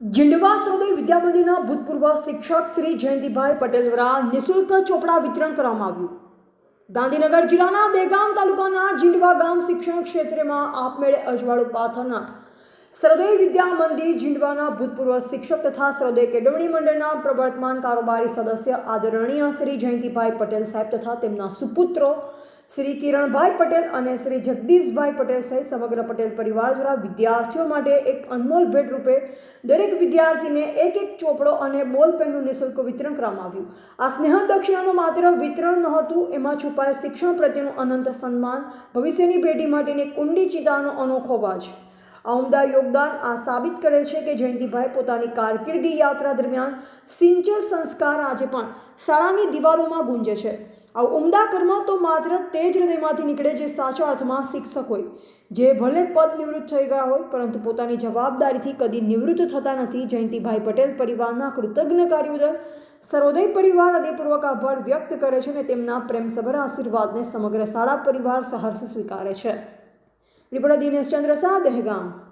જીંડવા સરોદય વિદ્યા મંદિરના ભૂતપૂર્વ શિક્ષક શ્રી જયંતિભાઈ પટેલ દ્વારા નિઃશુલ્ક ચોપડા વિતરણ કરવામાં આવ્યું. ગાંધીનગર જિલ્લાના દેગામ તાલુકાના જીંડવા ગામ શિક્ષણ ક્ષેત્રમાં આપમેળે અજવાળું પાથરના સરોદય વિદ્યા મંદિર જીંડવાના ભૂતપૂર્વ શિક્ષક તથા સરોદય કેળવણી મંડળના પ્રવર્તમાન કારોબારી સદસ્ય આદરણીય શ્રી જયંતિભાઈ પટેલ સાહેબ તથા તેમના સુપુત્રો શ્રી કિરણભાઈ પટેલ અને શ્રી જગદીશભાઈ પટેલ સહિત સમગ્ર પટેલ પરિવાર દ્વારા વિદ્યાર્થીઓ માટે એક અનમોલ ભેટ રૂપે દરેક વિદ્યાર્થીને એક એક ચોપડો અને બોલ પેનનું નિઃશુલ્ક વિતરણ કરવામાં આવ્યું. આ સ્નેહ દક્ષિણાનું માત્ર વિતરણ નહોતું એમાં છુપાયેલ શિક્ષણ પ્રત્યેનું અનંત સન્માન, ભવિષ્યની પેઢી માટેની કુંડી ચિતાનો અનોખો વાજ આ ઉમદા યોગદાન આ સાબિત કરે છે કે જયંતિભાઈ પોતાની કારકિર્દી યાત્રા દરમિયાન સિંચર સંસ્કાર આજે પણ શાળાની દિવાલોમાં ગુંજે છે. આ ઉમદા કર્મ તો માત્ર તે જ હૃદયમાંથી નીકળે જે સાચા અર્થમાં શિક્ષક હોય. જે ભલે પદ નિવૃત્ત થઈ ગયા હોય, પરંતુ પોતાની જવાબદારીથી કદી નિવૃત્ત થતા નથી. જયંતિભાઈ પટેલ પરિવારના કૃતજ્ઞ કાર્ય બદલ સર્વોદય પરિવાર હૃદયપૂર્વક આભાર વ્યક્ત કરે છે અને તેમના પ્રેમસભર આશીર્વાદને સમગ્ર શાળા પરિવાર સહર્ષ સ્વીકારે છે. રિપોર્ટર દિનેશ ચંદ્ર શાહ દહેગામ